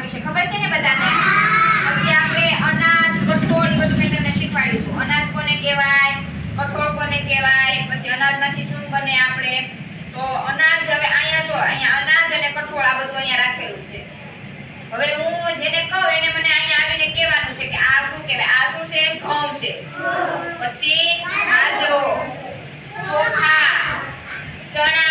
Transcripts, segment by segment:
શીખવાડ્યું છે. ખબર છે ને બધાને? પછી આપણે અનાજ, કઠોળ બધું મેં તમને શીખવાડ્યું અનાજ કોને કહેવાય? કઠોળ કોને કહેવાય? પછી અનાજમાંથી શું બને આપણે? તો અનાજ હવે અહીંયા જો, અહીંયા અનાજ અને કઠોળ આ બધું અહીંયા રાખેલું છે. હવે હું જેને કહું એને મને અહીંયા આવીને કહેવાનું છે કે આ શું કહેવાય? આ શું છે? ઘઉં છે. પછી આ જો ચોખા, ચણા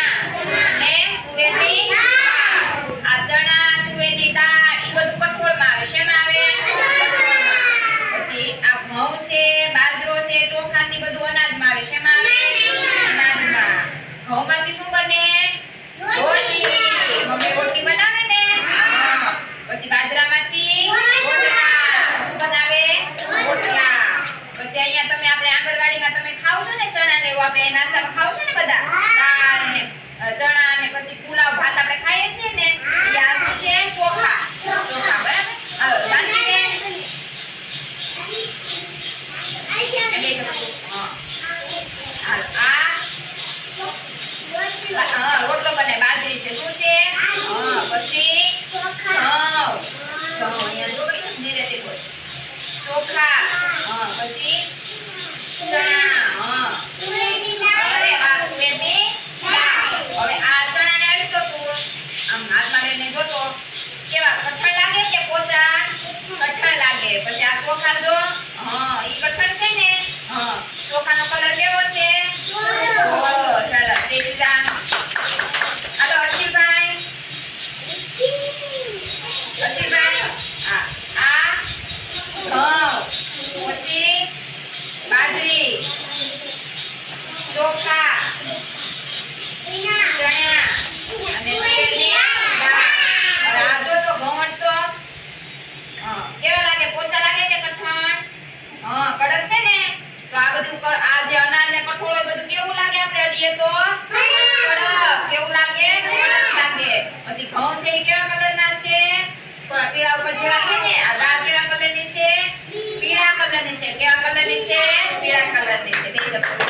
આપણે આંગણવાડીમાં તમે ખાવ છો ને ચણા ને એવું આપણે નાસ્તામાં ખાવ છો ને બધા? દાળ ને ચણા ને પછી પુલાવ હા ઈ કઠણ છે ને. હા. ચોખાનો કલર કેવો છે? સરસ. તેજીતા આ આ આ. ઘઉં પછી બાજરી. ચોખા. Please